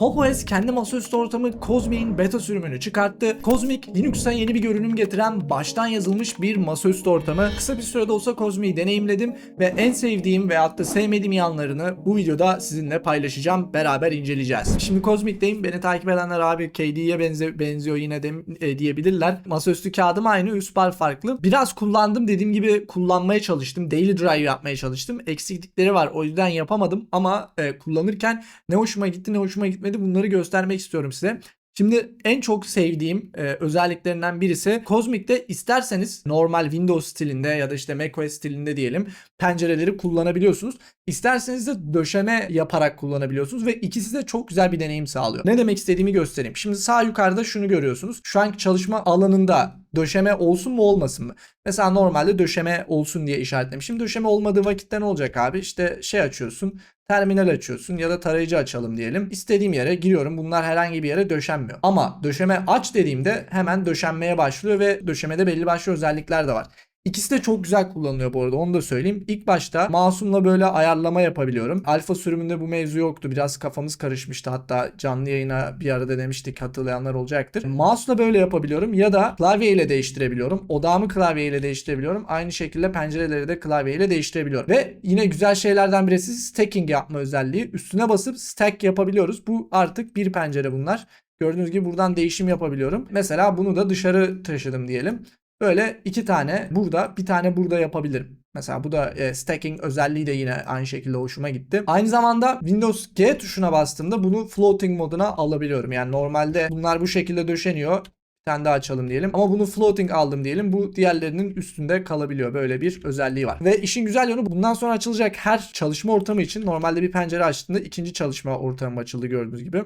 PopOS kendi masaüstü ortamı Cosmic'in beta sürümünü çıkarttı. Cosmic, Linux'a yeni bir görünüm getiren baştan yazılmış bir masaüstü ortamı. Kısa bir sürede olsa Cosmic'i deneyimledim ve en sevdiğim veyahut da sevmediğim yanlarını bu videoda sizinle paylaşacağım. Beraber inceleyeceğiz. Şimdi Cosmic'teyim. Beni takip edenler abi KD'ye benze benziyor yine de e, diyebilirler. Masaüstü kağıdım aynı, üst bar farklı. Biraz kullandım dediğim gibi kullanmaya çalıştım. Daily drive yapmaya çalıştım. Eksiklikleri var o yüzden yapamadım ama e, kullanırken ne hoşuma gitti ne hoşuma gitmedi bunları göstermek istiyorum size. Şimdi en çok sevdiğim e, özelliklerinden birisi Cosmic'te isterseniz normal Windows stilinde ya da işte macOS stilinde diyelim pencereleri kullanabiliyorsunuz. İsterseniz de döşeme yaparak kullanabiliyorsunuz ve ikisi de çok güzel bir deneyim sağlıyor. Ne demek istediğimi göstereyim. Şimdi sağ yukarıda şunu görüyorsunuz. Şu anki çalışma alanında döşeme olsun mu olmasın mı? Mesela normalde döşeme olsun diye işaretlemişim. Döşeme olmadığı vakitte ne olacak abi? İşte şey açıyorsun, terminal açıyorsun ya da tarayıcı açalım diyelim. İstediğim yere giriyorum. Bunlar herhangi bir yere döşenmiyor. Ama döşeme aç dediğimde hemen döşenmeye başlıyor ve döşemede belli başlı özellikler de var. İkisi de çok güzel kullanılıyor bu arada onu da söyleyeyim. İlk başta mouse'umla böyle ayarlama yapabiliyorum. Alfa sürümünde bu mevzu yoktu. Biraz kafamız karışmıştı. Hatta canlı yayına bir arada demiştik hatırlayanlar olacaktır. Mouse'la böyle yapabiliyorum ya da klavye ile değiştirebiliyorum. Odağımı klavye ile değiştirebiliyorum. Aynı şekilde pencereleri de klavye ile değiştirebiliyorum. Ve yine güzel şeylerden birisi stacking yapma özelliği. Üstüne basıp stack yapabiliyoruz. Bu artık bir pencere bunlar. Gördüğünüz gibi buradan değişim yapabiliyorum. Mesela bunu da dışarı taşıdım diyelim. Böyle iki tane burada bir tane burada yapabilirim. Mesela bu da e, stacking özelliği de yine aynı şekilde hoşuma gitti. Aynı zamanda Windows G tuşuna bastığımda bunu floating moduna alabiliyorum. Yani normalde bunlar bu şekilde döşeniyor. Bir tane daha açalım diyelim. Ama bunu floating aldım diyelim. Bu diğerlerinin üstünde kalabiliyor. Böyle bir özelliği var. Ve işin güzel yanı bundan sonra açılacak her çalışma ortamı için normalde bir pencere açtığında ikinci çalışma ortamı açıldı gördüğünüz gibi.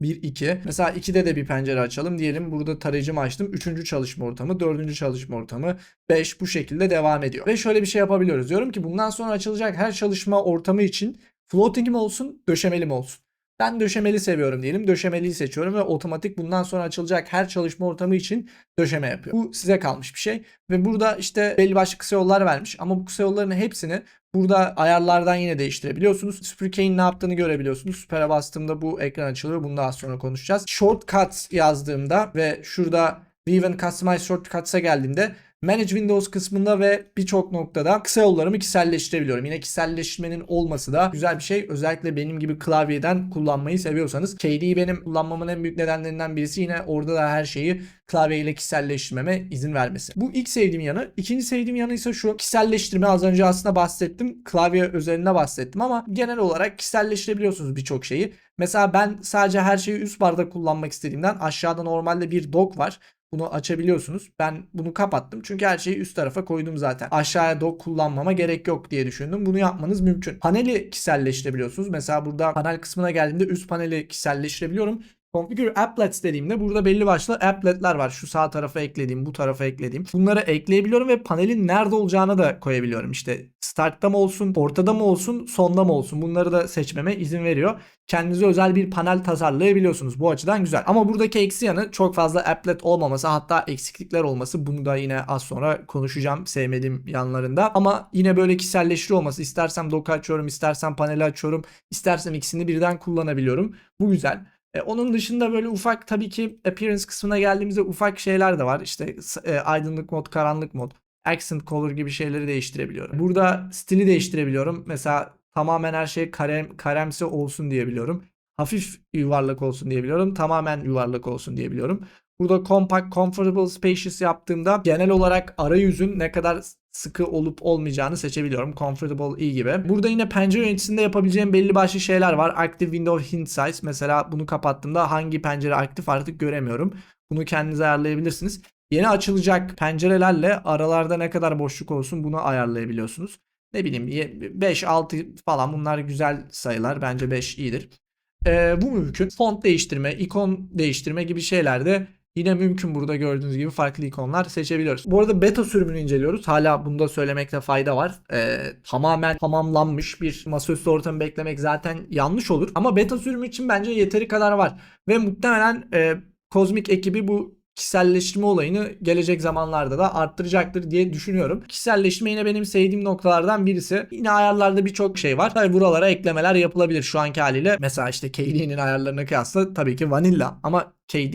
1, 2. Mesela 2'de de bir pencere açalım. Diyelim burada tarayıcımı açtım. 3. çalışma ortamı, 4. çalışma ortamı, 5 bu şekilde devam ediyor. Ve şöyle bir şey yapabiliyoruz. Diyorum ki bundan sonra açılacak her çalışma ortamı için floating mi olsun, döşemeli mi olsun? Ben döşemeli seviyorum diyelim. Döşemeliyi seçiyorum ve otomatik bundan sonra açılacak her çalışma ortamı için döşeme yapıyor. Bu size kalmış bir şey. Ve burada işte belli başlı kısa yollar vermiş. Ama bu kısa yolların hepsini burada ayarlardan yine değiştirebiliyorsunuz. Süpürgenin ne yaptığını görebiliyorsunuz. Süper'e bastığımda bu ekran açılıyor. Bunu daha sonra konuşacağız. Shortcuts yazdığımda ve şurada and Customize Shortcuts'a geldiğimde Manage Windows kısmında ve birçok noktada kısa yollarımı kişiselleştirebiliyorum. Yine kişiselleştirmenin olması da güzel bir şey. Özellikle benim gibi klavyeden kullanmayı seviyorsanız. KD'yi benim kullanmamın en büyük nedenlerinden birisi yine orada da her şeyi klavyeyle kişiselleştirmeme izin vermesi. Bu ilk sevdiğim yanı. İkinci sevdiğim yanı ise şu. Kişiselleştirme az önce aslında bahsettim. Klavye özelinde bahsettim ama genel olarak kişiselleştirebiliyorsunuz birçok şeyi. Mesela ben sadece her şeyi üst barda kullanmak istediğimden aşağıda normalde bir dock var. Bunu açabiliyorsunuz. Ben bunu kapattım çünkü her şeyi üst tarafa koydum zaten. Aşağıya dock kullanmama gerek yok diye düşündüm. Bunu yapmanız mümkün. Paneli kişiselleştirebiliyorsunuz. Mesela burada panel kısmına geldiğimde üst paneli kişiselleştirebiliyorum. Configure Applets dediğimde burada belli başlı appletler var. Şu sağ tarafa eklediğim, bu tarafa eklediğim. Bunları ekleyebiliyorum ve panelin nerede olacağını da koyabiliyorum. İşte start'ta mı olsun, ortada mı olsun, sonda mı olsun bunları da seçmeme izin veriyor. Kendinize özel bir panel tasarlayabiliyorsunuz. Bu açıdan güzel. Ama buradaki eksi yanı çok fazla applet olmaması hatta eksiklikler olması. Bunu da yine az sonra konuşacağım sevmediğim yanlarında. Ama yine böyle kişiselleştiriyor olması. İstersem dock açıyorum, istersem paneli açıyorum, istersem ikisini birden kullanabiliyorum. Bu güzel. E, onun dışında böyle ufak tabii ki appearance kısmına geldiğimizde ufak şeyler de var. İşte e, aydınlık mod, karanlık mod, accent color gibi şeyleri değiştirebiliyorum. Burada stili değiştirebiliyorum. Mesela tamamen her şey karem, karemsi olsun diyebiliyorum. Hafif yuvarlak olsun diyebiliyorum. Tamamen yuvarlak olsun diyebiliyorum. Burada compact, comfortable, spacious yaptığımda genel olarak arayüzün ne kadar sıkı olup olmayacağını seçebiliyorum. Comfortable iyi gibi. Burada yine pencere yöneticisinde yapabileceğim belli başlı şeyler var. Active Window Hint Size. Mesela bunu kapattığımda hangi pencere aktif artık göremiyorum. Bunu kendiniz ayarlayabilirsiniz. Yeni açılacak pencerelerle aralarda ne kadar boşluk olsun bunu ayarlayabiliyorsunuz. Ne bileyim 5-6 falan bunlar güzel sayılar. Bence 5 iyidir. Ee, bu mümkün. Font değiştirme, ikon değiştirme gibi şeyler de Yine mümkün burada gördüğünüz gibi farklı ikonlar seçebiliyoruz. Bu arada beta sürümünü inceliyoruz. Hala bunda söylemekte fayda var. Ee, tamamen tamamlanmış bir masaüstü ortamı beklemek zaten yanlış olur. Ama beta sürümü için bence yeteri kadar var. Ve muhtemelen e, Cosmic ekibi bu kişiselleştirme olayını gelecek zamanlarda da arttıracaktır diye düşünüyorum. Kişiselleştirme yine benim sevdiğim noktalardan birisi. Yine ayarlarda birçok şey var. Tabii buralara eklemeler yapılabilir şu anki haliyle. Mesela işte KD'nin ayarlarına kıyasla tabii ki vanilla ama KD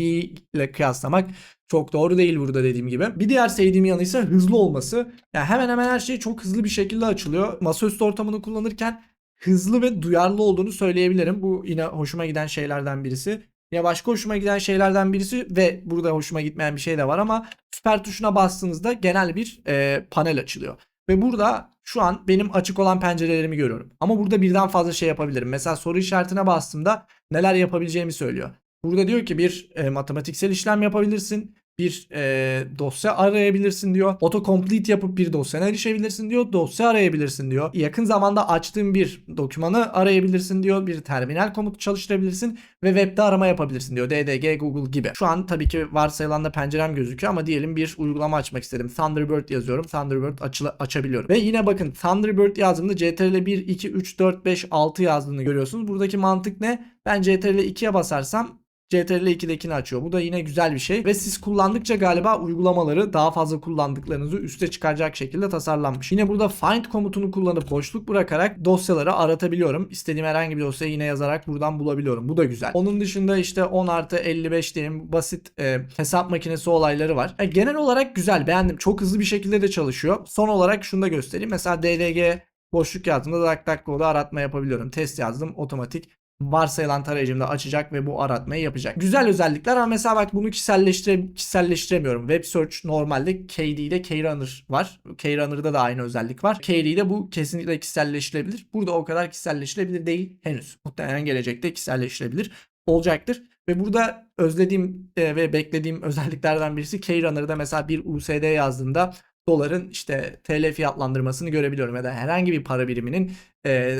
ile kıyaslamak çok doğru değil burada dediğim gibi. Bir diğer sevdiğim yanı ise hızlı olması. Yani hemen hemen her şey çok hızlı bir şekilde açılıyor. Masaüstü ortamını kullanırken hızlı ve duyarlı olduğunu söyleyebilirim. Bu yine hoşuma giden şeylerden birisi. Yine başka hoşuma giden şeylerden birisi ve burada hoşuma gitmeyen bir şey de var ama süper tuşuna bastığınızda genel bir e, panel açılıyor. Ve burada şu an benim açık olan pencerelerimi görüyorum. Ama burada birden fazla şey yapabilirim. Mesela soru işaretine bastığımda neler yapabileceğimi söylüyor. Burada diyor ki bir e, matematiksel işlem yapabilirsin. Bir e, dosya arayabilirsin diyor. Autocomplete yapıp bir dosyana erişebilirsin diyor. Dosya arayabilirsin diyor. Yakın zamanda açtığın bir dokümanı arayabilirsin diyor. Bir terminal komutu çalıştırabilirsin ve webde arama yapabilirsin diyor. DDG, Google gibi. Şu an tabii ki varsayılan da pencerem gözüküyor ama diyelim bir uygulama açmak istedim. Thunderbird yazıyorum. Thunderbird açıla- açabiliyorum. Ve yine bakın Thunderbird yazdığımda CTRL 1, 2, 3, 4, 5, 6 yazdığını görüyorsunuz. Buradaki mantık ne? Ben CTRL 2'ye basarsam CTRL 2'dekini açıyor. Bu da yine güzel bir şey. Ve siz kullandıkça galiba uygulamaları daha fazla kullandıklarınızı üste çıkaracak şekilde tasarlanmış. Yine burada find komutunu kullanıp boşluk bırakarak dosyaları aratabiliyorum. İstediğim herhangi bir dosyayı yine yazarak buradan bulabiliyorum. Bu da güzel. Onun dışında işte 10 artı 55 diyelim basit e, hesap makinesi olayları var. E, genel olarak güzel beğendim. Çok hızlı bir şekilde de çalışıyor. Son olarak şunu da göstereyim. Mesela DDG boşluk yazdığımda DuckDuckGo'da aratma yapabiliyorum. Test yazdım otomatik varsayılan tarayıcımda açacak ve bu aratmayı yapacak. Güzel özellikler ama mesela bak bunu kişiselleştire, kişiselleştiremiyorum. Web Search normalde KD'de Keyrunner var. Keyrunner'da da aynı özellik var. KD'de bu kesinlikle kişiselleştirebilir. Burada o kadar kişiselleştirebilir değil henüz. Muhtemelen gelecekte kişiselleştirebilir olacaktır. Ve burada özlediğim e, ve beklediğim özelliklerden birisi Keyrunner'da mesela bir USD yazdığında doların işte TL fiyatlandırmasını görebiliyorum ya da herhangi bir para biriminin e,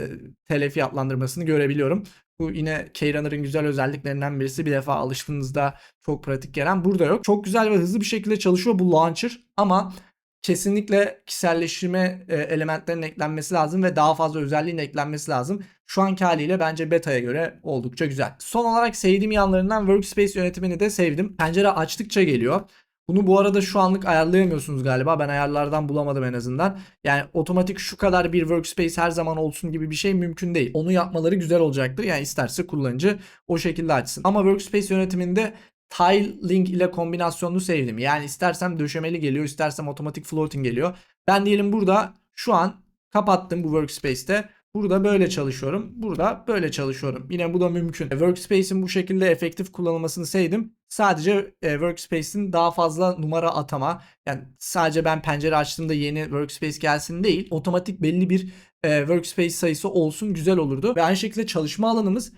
TL fiyatlandırmasını görebiliyorum. Bu yine Keyrunner'ın güzel özelliklerinden birisi. Bir defa alıştığınızda çok pratik gelen. Burada yok. Çok güzel ve hızlı bir şekilde çalışıyor bu launcher ama kesinlikle kişiselleştirme e, elementlerinin eklenmesi lazım ve daha fazla özelliğin eklenmesi lazım. Şu anki haliyle bence beta'ya göre oldukça güzel. Son olarak sevdiğim yanlarından workspace yönetimini de sevdim. Pencere açtıkça geliyor. Bunu bu arada şu anlık ayarlayamıyorsunuz galiba. Ben ayarlardan bulamadım en azından. Yani otomatik şu kadar bir workspace her zaman olsun gibi bir şey mümkün değil. Onu yapmaları güzel olacaktır. Yani isterse kullanıcı o şekilde açsın. Ama workspace yönetiminde tiling ile kombinasyonunu sevdim. Yani istersem döşemeli geliyor, istersem otomatik floating geliyor. Ben diyelim burada şu an kapattım bu workspace'te. Burada böyle çalışıyorum. Burada böyle çalışıyorum. Yine bu da mümkün. Workspace'in bu şekilde efektif kullanılmasını sevdim. Sadece e, Workspace'in daha fazla numara atama. Yani sadece ben pencere açtığımda yeni Workspace gelsin değil. Otomatik belli bir e, Workspace sayısı olsun güzel olurdu. Ve aynı şekilde çalışma alanımız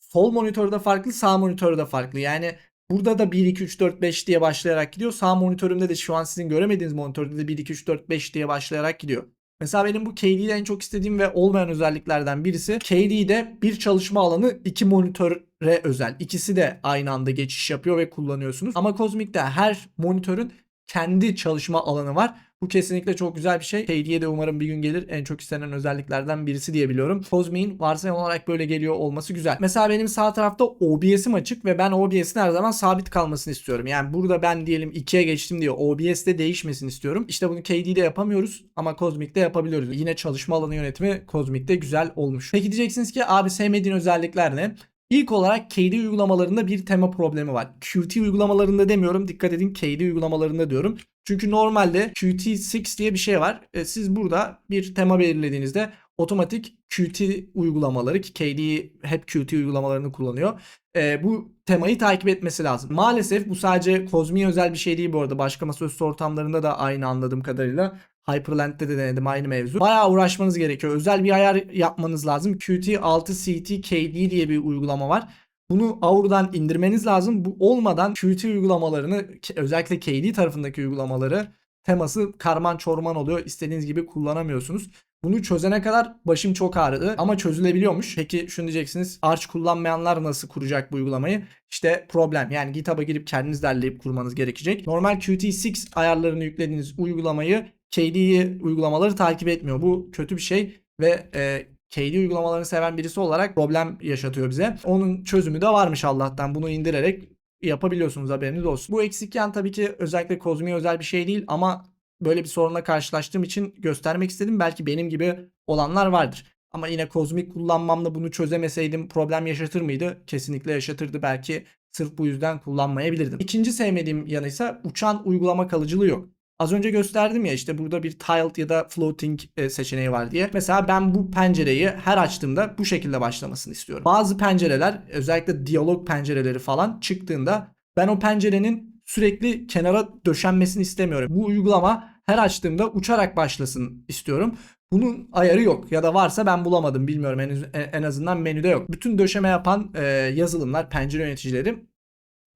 sol monitörde farklı, sağ monitörde farklı. Yani Burada da 1, 2, 3, 4, 5 diye başlayarak gidiyor. Sağ monitörümde de şu an sizin göremediğiniz monitörde de 1, 2, 3, 4, 5 diye başlayarak gidiyor. Mesela benim bu KD'de en çok istediğim ve olmayan özelliklerden birisi KD'de bir çalışma alanı iki monitöre özel. İkisi de aynı anda geçiş yapıyor ve kullanıyorsunuz. Ama Cosmic'te her monitörün kendi çalışma alanı var. Bu kesinlikle çok güzel bir şey. KD'ye de umarım bir gün gelir. En çok istenen özelliklerden birisi diye biliyorum. Cosmic'in varsayım olarak böyle geliyor olması güzel. Mesela benim sağ tarafta OBS'im açık ve ben OBS'in her zaman sabit kalmasını istiyorum. Yani burada ben diyelim 2'ye geçtim diye OBS'de değişmesin istiyorum. İşte bunu KD'de yapamıyoruz ama Cosmic'te yapabiliyoruz. Yine çalışma alanı yönetimi Cosmic'te güzel olmuş. Peki diyeceksiniz ki abi sevmediğin özellikler ne? İlk olarak KD uygulamalarında bir tema problemi var. Qt uygulamalarında demiyorum. Dikkat edin KD uygulamalarında diyorum. Çünkü normalde Qt6 diye bir şey var. E, siz burada bir tema belirlediğinizde otomatik Qt uygulamaları ki KD hep Qt uygulamalarını kullanıyor. E, bu temayı takip etmesi lazım. Maalesef bu sadece Cosmic'e özel bir şey değil bu arada. Başka masaüstü ortamlarında da aynı anladığım kadarıyla. Hyperland'de de denedim aynı mevzu. Bayağı uğraşmanız gerekiyor. Özel bir ayar yapmanız lazım. Qt6 CT KD diye bir uygulama var. Bunu Aur'dan indirmeniz lazım. Bu olmadan Qt uygulamalarını özellikle KD tarafındaki uygulamaları teması karman çorman oluyor. İstediğiniz gibi kullanamıyorsunuz. Bunu çözene kadar başım çok ağrıdı ama çözülebiliyormuş. Peki şunu diyeceksiniz. Arch kullanmayanlar nasıl kuracak bu uygulamayı? İşte problem. Yani GitHub'a girip kendiniz derleyip kurmanız gerekecek. Normal Qt6 ayarlarını yüklediğiniz uygulamayı KD uygulamaları takip etmiyor. Bu kötü bir şey ve e, KD uygulamalarını seven birisi olarak problem yaşatıyor bize. Onun çözümü de varmış Allah'tan. Bunu indirerek yapabiliyorsunuz haberiniz olsun. Bu eksik yan tabii ki özellikle Kozmi'ye özel bir şey değil ama böyle bir sorunla karşılaştığım için göstermek istedim. Belki benim gibi olanlar vardır. Ama yine kozmik kullanmamla bunu çözemeseydim problem yaşatır mıydı? Kesinlikle yaşatırdı. Belki sırf bu yüzden kullanmayabilirdim. İkinci sevmediğim yanı ise uçan uygulama kalıcılığı yok. Az önce gösterdim ya işte burada bir tiled ya da floating e, seçeneği var diye. Mesela ben bu pencereyi her açtığımda bu şekilde başlamasını istiyorum. Bazı pencereler özellikle diyalog pencereleri falan çıktığında ben o pencerenin sürekli kenara döşenmesini istemiyorum. Bu uygulama her açtığımda uçarak başlasın istiyorum. Bunun ayarı yok ya da varsa ben bulamadım bilmiyorum en, en azından menüde yok. Bütün döşeme yapan e, yazılımlar, pencere yöneticileri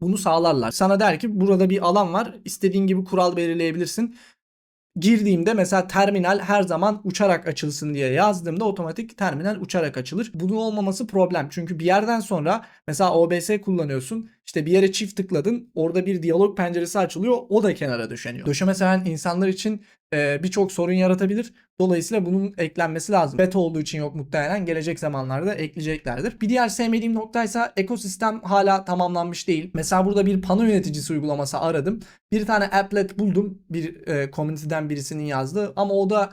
bunu sağlarlar. Sana der ki burada bir alan var istediğin gibi kural belirleyebilirsin. Girdiğimde mesela terminal her zaman uçarak açılsın diye yazdığımda otomatik terminal uçarak açılır. Bunun olmaması problem. Çünkü bir yerden sonra mesela OBS kullanıyorsun. İşte bir yere çift tıkladın. Orada bir diyalog penceresi açılıyor. O da kenara döşeniyor. Döşeme seven insanlar için birçok sorun yaratabilir. Dolayısıyla bunun eklenmesi lazım. Beta olduğu için yok muhtemelen. Gelecek zamanlarda ekleyeceklerdir. Bir diğer sevmediğim noktaysa ekosistem hala tamamlanmış değil. Mesela burada bir pano yöneticisi uygulaması aradım. Bir tane applet buldum. Bir e, community'den birisinin yazdığı ama o da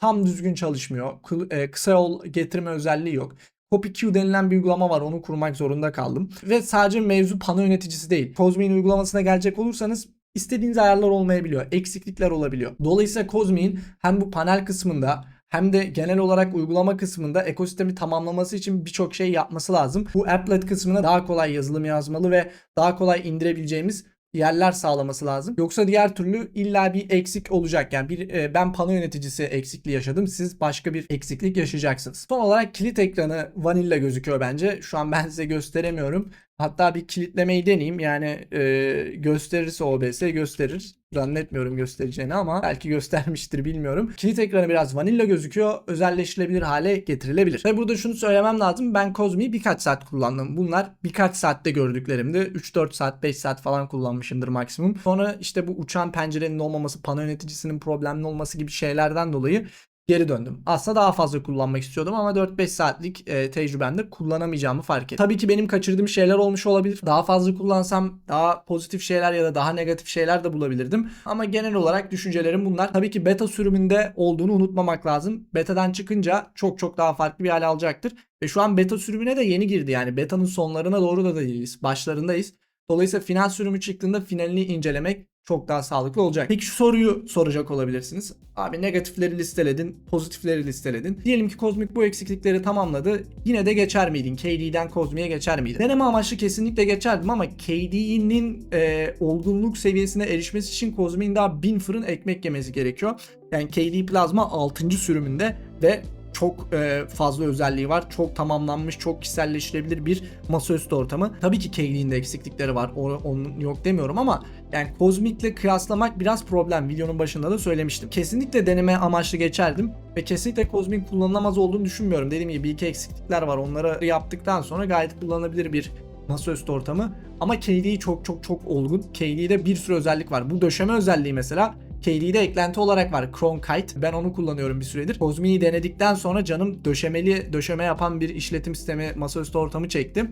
tam düzgün çalışmıyor. E, kısa yol getirme özelliği yok. CopyQ denilen bir uygulama var. Onu kurmak zorunda kaldım. Ve sadece mevzu pano yöneticisi değil. Kozmi'nin uygulamasına gelecek olursanız istediğiniz ayarlar olmayabiliyor. Eksiklikler olabiliyor. Dolayısıyla Kozmi'nin hem bu panel kısmında hem de genel olarak uygulama kısmında ekosistemi tamamlaması için birçok şey yapması lazım. Bu applet kısmına daha kolay yazılım yazmalı ve daha kolay indirebileceğimiz yerler sağlaması lazım. Yoksa diğer türlü illa bir eksik olacak. Yani bir e, ben pano yöneticisi eksikliği yaşadım. Siz başka bir eksiklik yaşayacaksınız. Son olarak kilit ekranı vanilla gözüküyor bence. Şu an ben size gösteremiyorum. Hatta bir kilitlemeyi deneyeyim. Yani e, gösterirse OBS gösterir. Zannetmiyorum göstereceğini ama belki göstermiştir bilmiyorum. Kilit ekranı biraz vanilla gözüküyor. Özelleştirilebilir hale getirilebilir. Ve burada şunu söylemem lazım. Ben Kozmi'yi birkaç saat kullandım. Bunlar birkaç saatte gördüklerimdi. 3-4 saat 5 saat falan kullanmışımdır maksimum. Sonra işte bu uçan pencerenin olmaması, pano yöneticisinin problemli olması gibi şeylerden dolayı geri döndüm. Aslında daha fazla kullanmak istiyordum ama 4-5 saatlik e, tecrübemde kullanamayacağımı fark ettim. Tabii ki benim kaçırdığım şeyler olmuş olabilir. Daha fazla kullansam daha pozitif şeyler ya da daha negatif şeyler de bulabilirdim. Ama genel olarak düşüncelerim bunlar. Tabii ki beta sürümünde olduğunu unutmamak lazım. Beta'dan çıkınca çok çok daha farklı bir hale alacaktır. Ve şu an beta sürümüne de yeni girdi yani. Beta'nın sonlarına doğru da değiliz. Başlarındayız. Dolayısıyla final sürümü çıktığında finalini incelemek çok daha sağlıklı olacak. Peki şu soruyu soracak olabilirsiniz. Abi negatifleri listeledin, pozitifleri listeledin. Diyelim ki Kozmik bu eksiklikleri tamamladı. Yine de geçer miydin? KD'den Kozmik'e geçer miydin? Deneme amaçlı kesinlikle geçerdim ama KD'nin e, olgunluk seviyesine erişmesi için Kozmik'in daha bin fırın ekmek yemesi gerekiyor. Yani KD Plasma 6. sürümünde ve çok e, fazla özelliği var. Çok tamamlanmış, çok kişiselleştirebilir bir masaüstü ortamı. Tabii ki Kaylee'nin de eksiklikleri var. Onun yok demiyorum ama yani Cosmic'le kıyaslamak biraz problem. Videonun başında da söylemiştim. Kesinlikle deneme amaçlı geçerdim ve kesinlikle Cosmic kullanılamaz olduğunu düşünmüyorum. Dediğim gibi bir iki eksiklikler var. Onları yaptıktan sonra gayet kullanılabilir bir masaüstü ortamı. Ama KDE çok çok çok olgun. KDE'de bir sürü özellik var. Bu döşeme özelliği mesela KD'de eklenti olarak var Chromekite. Ben onu kullanıyorum bir süredir. Kozmi'yi denedikten sonra canım döşemeli döşeme yapan bir işletim sistemi masaüstü ortamı çektim.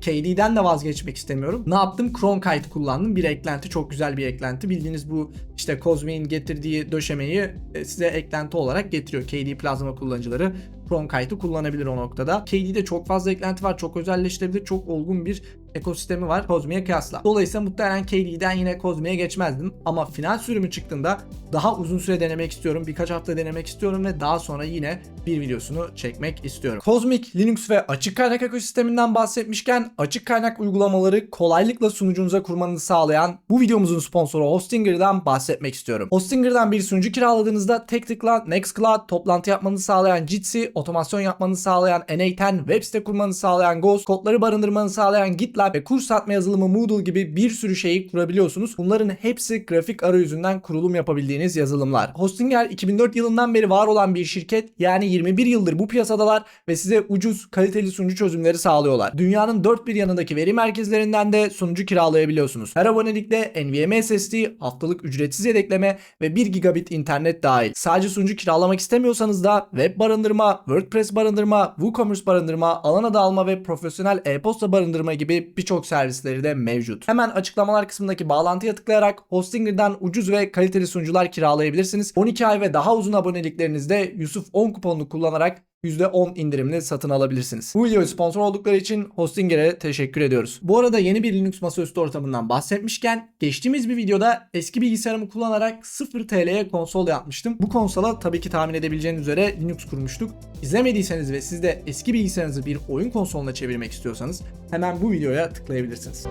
KD'den de vazgeçmek istemiyorum. Ne yaptım? Chromekite kullandım. Bir eklenti çok güzel bir eklenti. Bildiğiniz bu işte Cosmi'nin getirdiği döşemeyi e, size eklenti olarak getiriyor. KD Plasma kullanıcıları Chromekite'ı kullanabilir o noktada. KD'de çok fazla eklenti var. Çok özelleştirebilir. Çok olgun bir ekosistemi var Kozmi'ye kıyasla. Dolayısıyla muhtemelen KD'den yine Kozmi'ye geçmezdim. Ama final sürümü çıktığında daha uzun süre denemek istiyorum. Birkaç hafta denemek istiyorum ve daha sonra yine bir videosunu çekmek istiyorum. Cosmic, Linux ve açık kaynak ekosisteminden bahsetmişken açık kaynak uygulamaları kolaylıkla sunucunuza kurmanızı sağlayan bu videomuzun sponsoru Hostinger'dan bahsetmek istiyorum. Hostinger'dan bir sunucu kiraladığınızda tek tıkla Nextcloud, toplantı yapmanızı sağlayan Jitsi, otomasyon yapmanızı sağlayan N8, web site kurmanızı sağlayan Ghost, kodları barındırmanızı sağlayan GitLab ve kurs satma yazılımı Moodle gibi bir sürü şeyi kurabiliyorsunuz. Bunların hepsi grafik arayüzünden kurulum yapabildiğiniz yazılımlar. Hostinger 2004 yılından beri var olan bir şirket yani 21 yıldır bu piyasadalar ve size ucuz kaliteli sunucu çözümleri sağlıyorlar. Dünyanın dört bir yanındaki veri merkezlerinden de sunucu kiralayabiliyorsunuz. Her abonelikte NVMe SSD, haftalık ücretsiz yedekleme ve 1 gigabit internet dahil. Sadece sunucu kiralamak istemiyorsanız da web barındırma, WordPress barındırma, WooCommerce barındırma, alan adı alma ve profesyonel e-posta barındırma gibi birçok servisleri de mevcut. Hemen açıklamalar kısmındaki bağlantıya tıklayarak Hostinger'dan ucuz ve kaliteli sunucular kiralayabilirsiniz. 12 ay ve daha uzun aboneliklerinizde Yusuf 10 kullanarak %10 indirimli satın alabilirsiniz. Bu videoyu sponsor oldukları için Hostinger'e teşekkür ediyoruz. Bu arada yeni bir Linux masaüstü ortamından bahsetmişken geçtiğimiz bir videoda eski bilgisayarımı kullanarak 0 TL'ye konsol yapmıştım. Bu konsola tabii ki tahmin edebileceğiniz üzere Linux kurmuştuk. İzlemediyseniz ve siz de eski bilgisayarınızı bir oyun konsoluna çevirmek istiyorsanız hemen bu videoya tıklayabilirsiniz.